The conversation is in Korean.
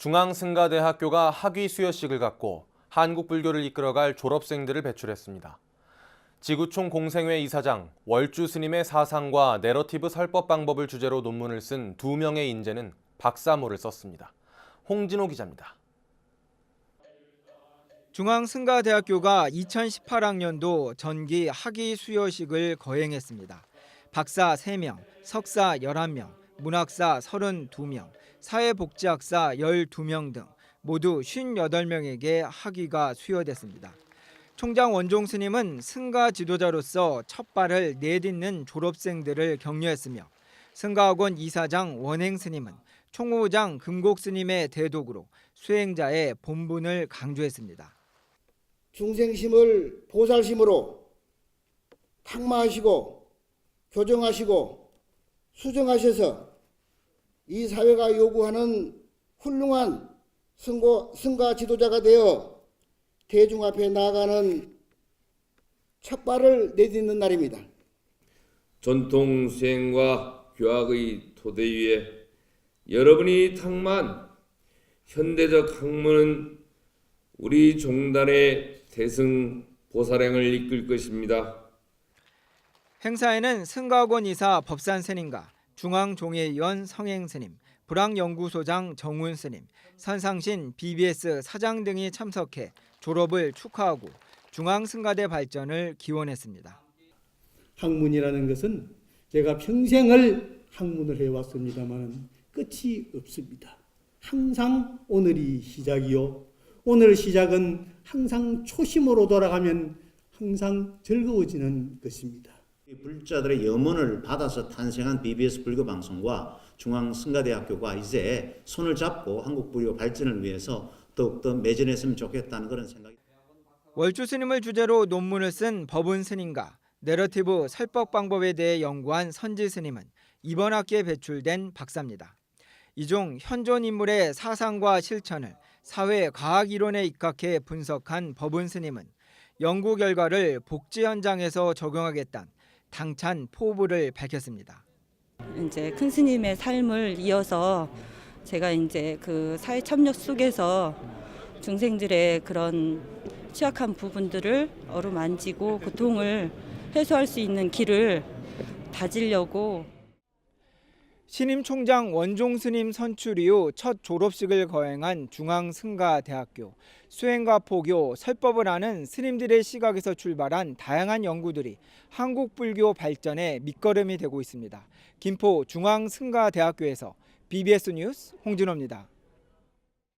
중앙승가대학교가 학위 수여식을 갖고 한국 불교를 이끌어갈 졸업생들을 배출했습니다. 지구촌 공생회 이사장 월주 스님의 사상과 내러티브 설법 방법을 주제로 논문을 쓴 두 명의 인재는 박사모를 썼습니다. 홍진호 기자입니다. 중앙승가대학교가 2018학년도 전기 학위 수여식을 거행했습니다. 박사 3명, 석사 11명, 문학사 32명, 사회복지학사 12명 등 모두 58명에게 학위가 수여됐습니다. 총장 원종 스님은 승가 지도자로서 첫 발을 내딛는 졸업생들을 격려했으며 승가학원 이사장 원행 스님은 총무부장 금곡 스님의 대독으로 수행자의 본분을 강조했습니다. 중생심을 보살심으로 탁마하시고 교정하시고 수정하셔서 이 사회가 요구하는 훌륭한 승고, 승가 지도자가 되어 대중 앞에 나아가는 첫 발을 내딛는 날입니다. 전통 수행과 교학의 토대 위에 여러분이 탁만 현대적 학문은 우리 종단의 대승 보살행을 이끌 것입니다. 행사에는 승가학원 이사 법산 스님과 중앙종회위원 성행 스님, 불황연구소장 정훈 스님, 선상신 BBS 사장 등이 참석해 졸업을 축하하고 중앙승가대 발전을 기원했습니다. 학문이라는 것은 제가 평생을 학문을 해왔습니다만 끝이 없습니다. 항상 오늘이 시작이요. 오늘 시작은 항상 초심으로 돌아가면 항상 즐거워지는 것입니다. 이 불자들의 염원을 받아서 탄생한 BBS 불교 방송과 중앙 승가대학교가 이제 손을 잡고 한국 불교 발전을 위해서 더욱더 매진했으면 좋겠다는 그런 생각이 월주 스님을 주제로 논문을 쓴 법운 스님과 내러티브 설법 방법에 대해 연구한 선지 스님은 이번 학기에 배출된 박사입니다. 이중 현존 인물의 사상과 실천을 사회 과학 이론에 입각해 분석한 법운 스님은 연구 결과를 복지 현장에서 적용하겠다는 당찬 포부를 밝혔습니다. 이제 큰 스님의 삶을 이어서 제가 이제 그 사회 협력 속에서 중생들의 그런 취약한 부분들을 어루만지고 고통을 해소할 수 있는 길을 다지려고 신임 총장 원종 스님 선출 이후 첫 졸업식을 거행한 중앙승가대학교 수행과 포교 설법을 하는 스님들의 시각에서 출발한 다양한 연구들이 한국 불교 발전의 밑거름이 되고 있습니다. 김포 중앙승가대학교에서 BBS 뉴스 홍진호입니다.